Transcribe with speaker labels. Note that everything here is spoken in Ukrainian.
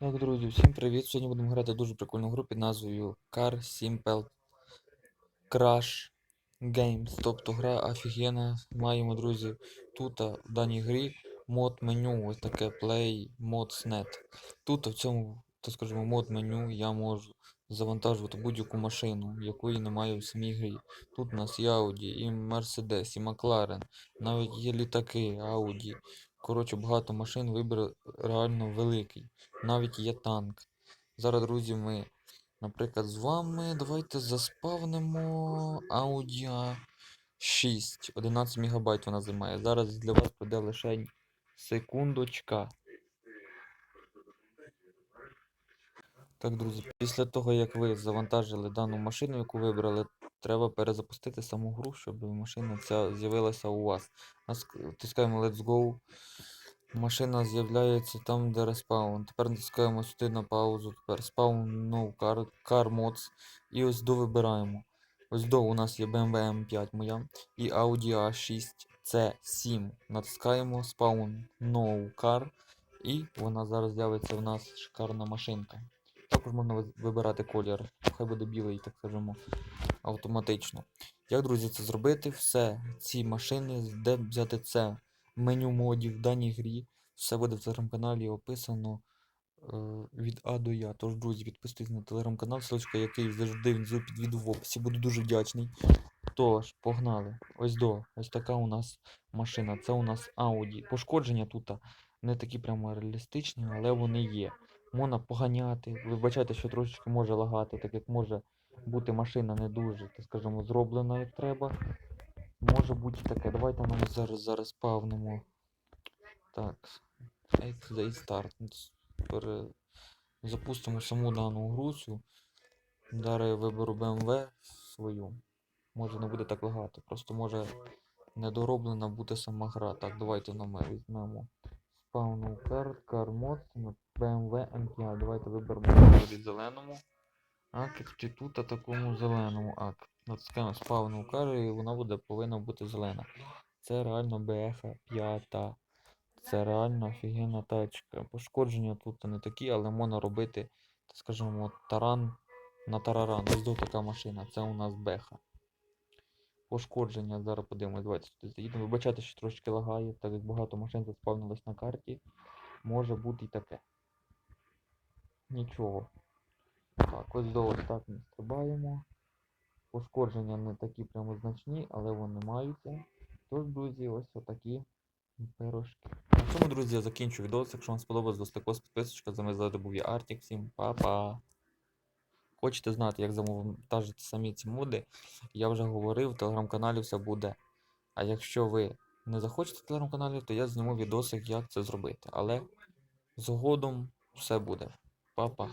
Speaker 1: Так, друзі, всім привіт! Сьогодні будемо грати дуже прикольну гру під назвою Car Simple Crash Games. Тобто гра офігенна. Маємо, друзі, тут в даній грі мод меню, ось таке Play Mods Net. Тут в цьому, так скажемо, мод меню я можу завантажувати будь-яку машину, якої немає в самій грі. Тут у нас і Audi, і Mercedes, і McLaren, навіть є літаки, Audi. Коротше, багато машин, вибір реально великий навіть є танк. Зараз, друзі, ми, наприклад, з вами давайте заспавнимо Audi 6. 11 МБ вона займає. Зараз для вас пройде лише секундочка. Так, друзі, після того, як ви завантажили дану машину, яку вибрали, треба перезапустити саму гру, щоб машина ця з'явилася у вас. Нас- Тискаємо Let's Go. Машина з'являється там, де респаун. Тепер натискаємо сюди на паузу. Тепер спаун no car, car mods. І ось до вибираємо. Ось до у нас є BMW M5 моя і Audi A6 C7. Натискаємо Spawn No Car. І вона зараз з'явиться в нас шикарна машинка. Також можна вибирати колір. Хай буде білий, так скажемо, автоматично. Як, друзі, це зробити? Все, ці машини, де взяти це меню модів в даній грі. Все буде в телеграм-каналі описано е, від А до Я. Тож, друзі, підписуйтесь на телеграм-канал, ссылочка, який завжди внизу під відео в описі. Буду дуже вдячний. Тож, погнали. Ось до. Ось така у нас машина. Це у нас Audi. Пошкодження тут не такі прямо реалістичні, але вони є. Можна поганяти. Вибачайте, що трошечки може лагати, так як може бути машина не дуже, так скажемо, зроблена як треба. Може бути таке. Давайте ми зараз зараз павнемо. Так. XD Start. Пере... Запустимо саму дану гру цю. Я виберу BMW свою. Може не буде так лагати. Просто може недороблена бути сама гра. Так, давайте номер візьмемо. Card, Car Mod, BMW M5. Давайте виберемо від зеленому. Чи тут а такому зеленому акт. Натискаємо спавну кару і вона буде повинна бути зелена. Це реально BH 5. Це реально офігенна тачка. Пошкодження тут не такі, але можна робити, скажімо, таран на тараран. Ось така машина. Це у нас беха. Пошкодження, зараз подивимось, давайте сюди заїдемо. Вибачайте, що трошки лагає, так як багато машин заспавнилось на карті. Може бути і таке. Нічого. Так, ось до так ми стрибаємо. Пошкодження не такі прямо значні, але вони маються. Тож, друзі, ось отакі пирожки. На цьому, друзі, я закінчу відос. Якщо вам сподобалось, достако підписочка. За мене завжди був я Артік. Всім па-па. Хочете знати, як завантажити самі ці моди, я вже говорив, в телеграм-каналі все буде. А якщо ви не захочете в телеграм-каналі, то я зніму відосик, як це зробити. Але згодом все буде. Па-па.